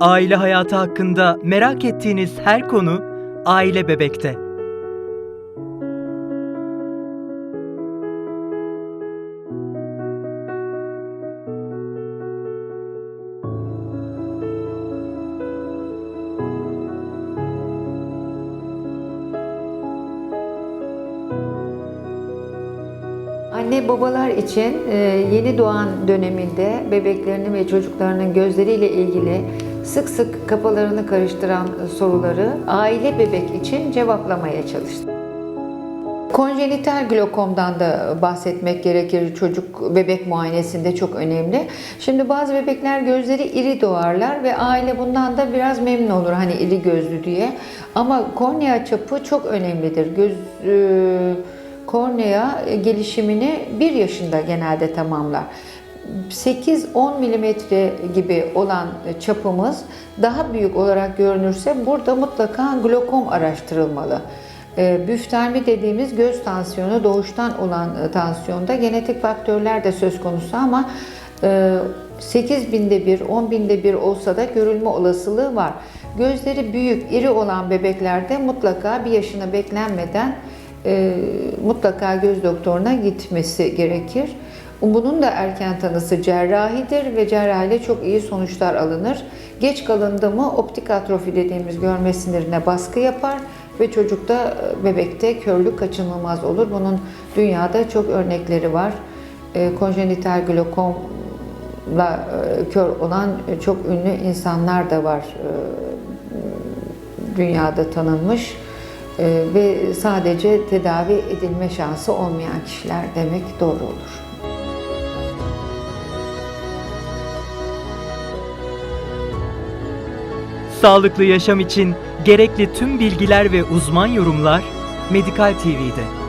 Aile hayatı hakkında merak ettiğiniz her konu Aile Bebek'te. Anne babalar için e, yeni doğan döneminde bebeklerinin ve çocuklarının gözleriyle ilgili sık sık kafalarını karıştıran soruları aile bebek için cevaplamaya çalıştım. Konjenital glokomdan da bahsetmek gerekir. Çocuk bebek muayenesinde çok önemli. Şimdi bazı bebekler gözleri iri doğarlar ve aile bundan da biraz memnun olur hani iri gözlü diye. Ama kornea çapı çok önemlidir. Göz e, kornea gelişimini 1 yaşında genelde tamamlar. 8-10 milimetre gibi olan çapımız daha büyük olarak görünürse burada mutlaka glokom araştırılmalı. E, Büftalmi dediğimiz göz tansiyonu doğuştan olan e, tansiyonda genetik faktörler de söz konusu ama e, 8 binde bir, 10 binde bir olsa da görülme olasılığı var. Gözleri büyük, iri olan bebeklerde mutlaka bir yaşına beklenmeden e, mutlaka göz doktoruna gitmesi gerekir. Bunun da erken tanısı cerrahidir ve cerrahiyle çok iyi sonuçlar alınır. Geç kalındı mı optik atrofi dediğimiz görme sinirine baskı yapar ve çocukta e, bebekte körlük kaçınılmaz olur. Bunun dünyada çok örnekleri var. E, konjenital glokomla e, kör olan çok ünlü insanlar da var dünyada tanınmış ve sadece tedavi edilme şansı olmayan kişiler demek doğru olur. Sağlıklı yaşam için gerekli tüm bilgiler ve uzman yorumlar Medikal TV'de.